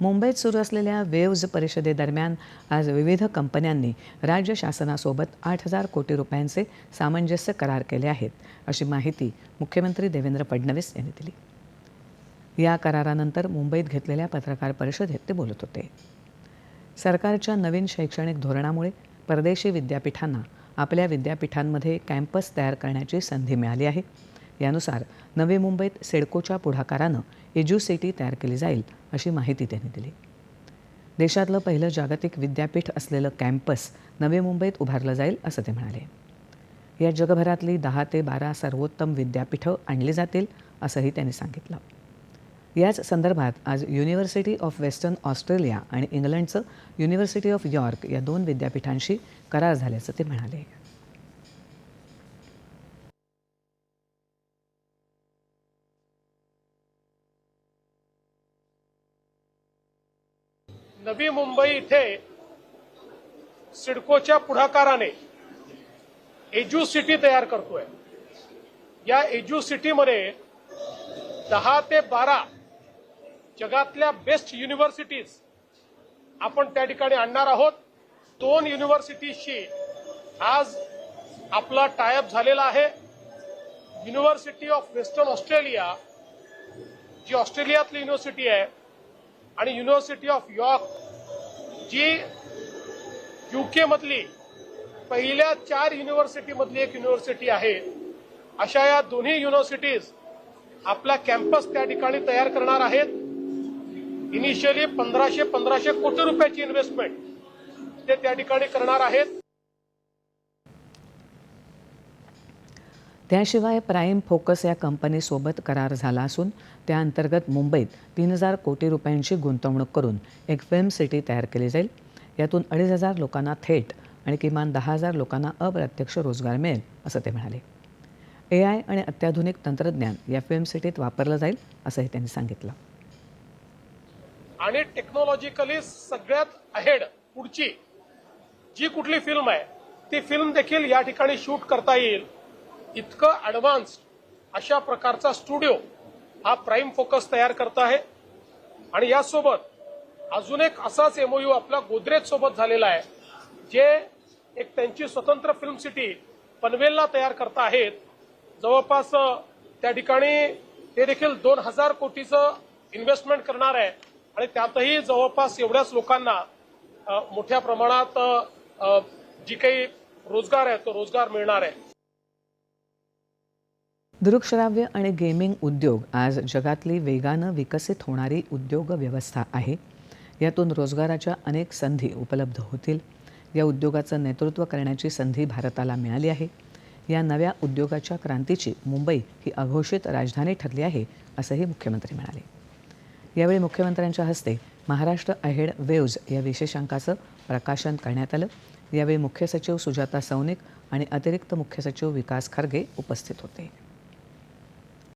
मुंबईत सुरू असलेल्या वेव्ज परिषदेदरम्यान आज विविध कंपन्यांनी राज्य शासनासोबत आठ हजार कोटी रुपयांचे सामंजस्य करार केले आहेत अशी माहिती मुख्यमंत्री देवेंद्र फडणवीस यांनी दिली. या करारानंतर मुंबईत घेतलेल्या पत्रकार परिषदेत ते बोलत होते. सरकारच्या नवीन शैक्षणिक धोरणामुळे परदेशी विद्यापीठांना आपल्या विद्यापीठांमध्ये कॅम्पस तयार करण्याची संधी मिळाली आहे. यानुसार नवी मुंबईत सेडकोच्या पुढाकारानं एज्युसिटी तयार केली जाईल अशी माहिती त्यांनी दिली. देशातलं पहिलं जागतिक विद्यापीठ असलेलं कॅम्पस नवी मुंबईत उभारलं जाईल असं ते म्हणाले. या जगभरातली दहा ते बारा सर्वोत्तम विद्यापीठं आणली जातील असंही त्यांनी सांगितलं. याच संदर्भात आज युनिव्हर्सिटी ऑफ वेस्टर्न ऑस्ट्रेलिया आणि इंग्लंडचं युनिव्हर्सिटी ऑफ यॉर्क या दोन विद्यापीठांशी करार झाल्याचं ते म्हणाले. नवी मुंबई इथे सिडकोच्या पुढाकाराने एज्यू सिटी तयार करतोय. या एज्यू सिटीमध्ये दहा ते बारा जगातल्या बेस्ट युनिव्हर्सिटीज आपण त्या ठिकाणी आणणार आहोत. दोन युनिव्हर्सिटीजशी आज आपला टायअप झालेला आहे. युनिव्हर्सिटी ऑफ वेस्टर्न ऑस्ट्रेलिया जी ऑस्ट्रेलियातली युनिव्हर्सिटी आहे आणि युनिव्हर्सिटी ऑफ यॉर्क जी युके मधली पहिल्या चार युनिव्हर्सिटी मधली एक युनिव्हर्सिटी आहे. अशा या दोन्ही युनिव्हर्सिटीज आपला कॅम्पस त्या ठिकाणी तयार करणार आहेत. इनिशियली पंधराशे पंधराशे कोटी रुपयाची इन्व्हेस्टमेंट ते त्या ठिकाणी करणार आहेत. त्याशिवाय प्राईम फोकस या कंपनीसोबत करार झाला असून त्याअंतर्गत मुंबईत तीन हजार कोटी रुपयांची गुंतवणूक करून एक फिल्म सिटी तयार केली जाईल. यातून अडीच हजार लोकांना थेट आणि किमान दहा हजार लोकांना अप्रत्यक्ष रोजगार मिळेल असं ते म्हणाले. ए आय आणि अत्याधुनिक तंत्रज्ञान या फिल्म सिटीत वापरलं जाईल असंही त्यांनी सांगितलं. आणि टेक्नॉलॉजिकली सगळ्यात अहेड पुढची जी कुठली फिल्म आहे ती फिल्म देखील या ठिकाणी शूट करता येईल. इतकं ॲडव्हान्स अशा प्रकारचा स्टुडिओ हा प्राईम फोकस तयार करत आहे. आणि यासोबत अजून एक असाच एमओयू आपला गोदरेज सोबत झालेला आहे जे एक त्यांची स्वतंत्र फिल्म सिटी पनवेलला तयार करत आहेत. जवळपास त्या ठिकाणी ते देखील दोन हजार कोटीचं इन्व्हेस्टमेंट करणार आहे. आणि त्यातही जवळपास एवढ्याच लोकांना मोठ्या प्रमाणात जी काही रोजगार आहे तो रोजगार मिळणार आहे. दृकश्राव्य आणि गेमिंग उद्योग आज जगातली वेगानं विकसित होणारी उद्योग व्यवस्था आहे. यातून रोजगाराच्या अनेक संधी उपलब्ध होतील. या उद्योगाचं नेतृत्व करण्याची संधी भारताला मिळाली आहे. या नव्या उद्योगाच्या क्रांतीची मुंबई ही अघोषित राजधानी ठरली आहे असंही मुख्यमंत्री म्हणाले. यावेळी मुख्यमंत्र्यांच्या हस्ते महाराष्ट्र अहेड वेव्ज या विशेषांकाचं प्रकाशन करण्यात आलं. यावेळी मुख्य सचिव सुजाता सौनिक आणि अतिरिक्त मुख्य सचिव विकास खारगे उपस्थित होते.